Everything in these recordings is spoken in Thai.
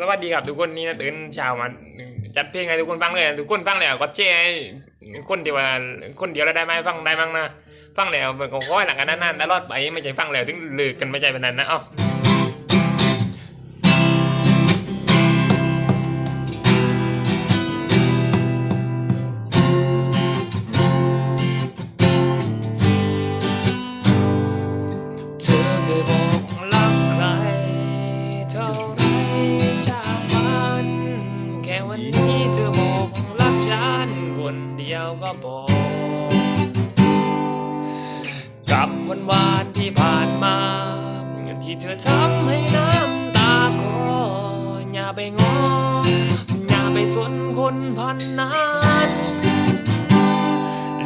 สวัสดีครับทุกคนนี่นะตื่นเช้ามาจัดเพลงให้ทุกคนฟังเลยทุกคนฟังแล้วก็เจ้คนเดียวคนเดียวแล้วได้ไหมฟังได้มั้งนะฟังแล้วมันก็ค่อยหลังกันนานๆแล้วรอดไปไม่ใช่ฟังแล้วถึงเลิกกันไม่ใช่แบบนั้นนะเอ้า ดียวก็พอกับวันวานที่ผ่านมาที่เธอทำให้น้ำตาคออย่าไปงออย่าไปสนคนพันนั้น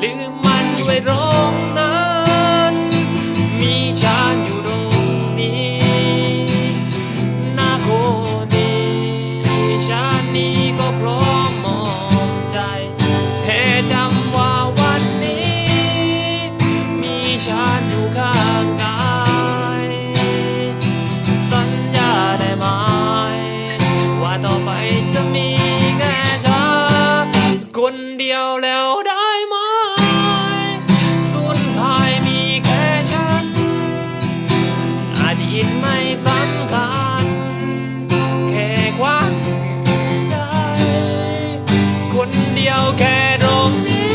ลืมมันไว้รอ คนเดียวแล้วได้ไหมสุดท้ายมีแค่ฉัน อดีตไม่สำคัญ แค่ความได้คนเดียวแค่ตรงนี้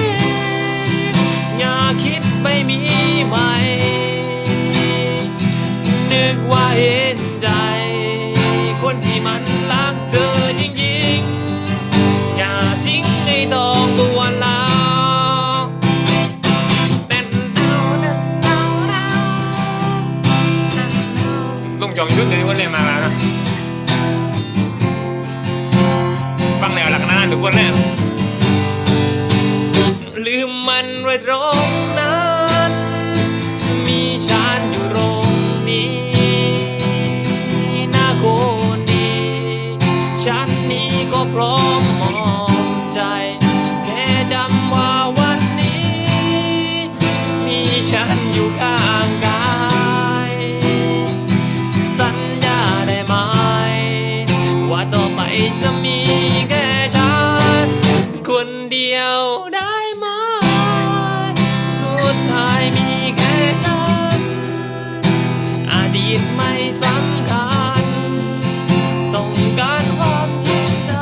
อย่าคิดไปมีใหม่ นึกว่าเห็นใจ คนที่มัน ลุงจอมยุทธเลยวันเลยมาแล้วนะฟังแนวหลักนั้นทุกคนเลยลืมมันไว้ตรงนั้นมีฉันอยู่ตรงนี้น่าโกนดีฉันนี้ก็พร้อมมองใจ แค่จำว่าวันนี้ มีฉันอยู่ข้าง จะมีแค่ฉันคนเดียวได้ไหมสุดท้ายมีแค่ฉันอดีตไม่สำคัญ ต้องการความจริงใจ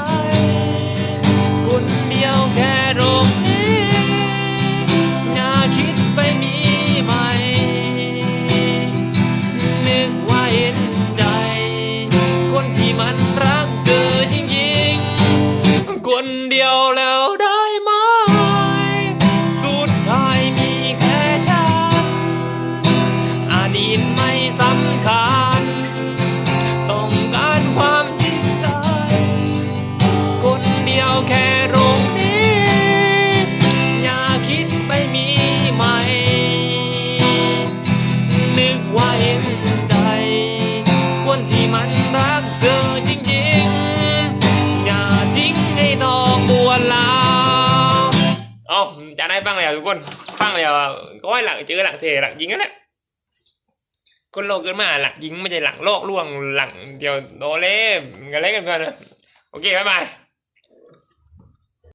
คนเดียวแค่ตรงนี้อย่าคิดไปมีใหม่ นึกว่าเห็นใจ คนที่มัน ๆคน จะได้ฟังแล้วทุกคนฟังแล้วก็ให้หลักเจอหลักเทหลักยิงนั่นแหละคนโลกเกินมาหลักยิงไม่ใช่หลักโลกล่วงหลักเดียวโดเล่กันเล่นกันก่อนนะโอเคบ๊ายบาย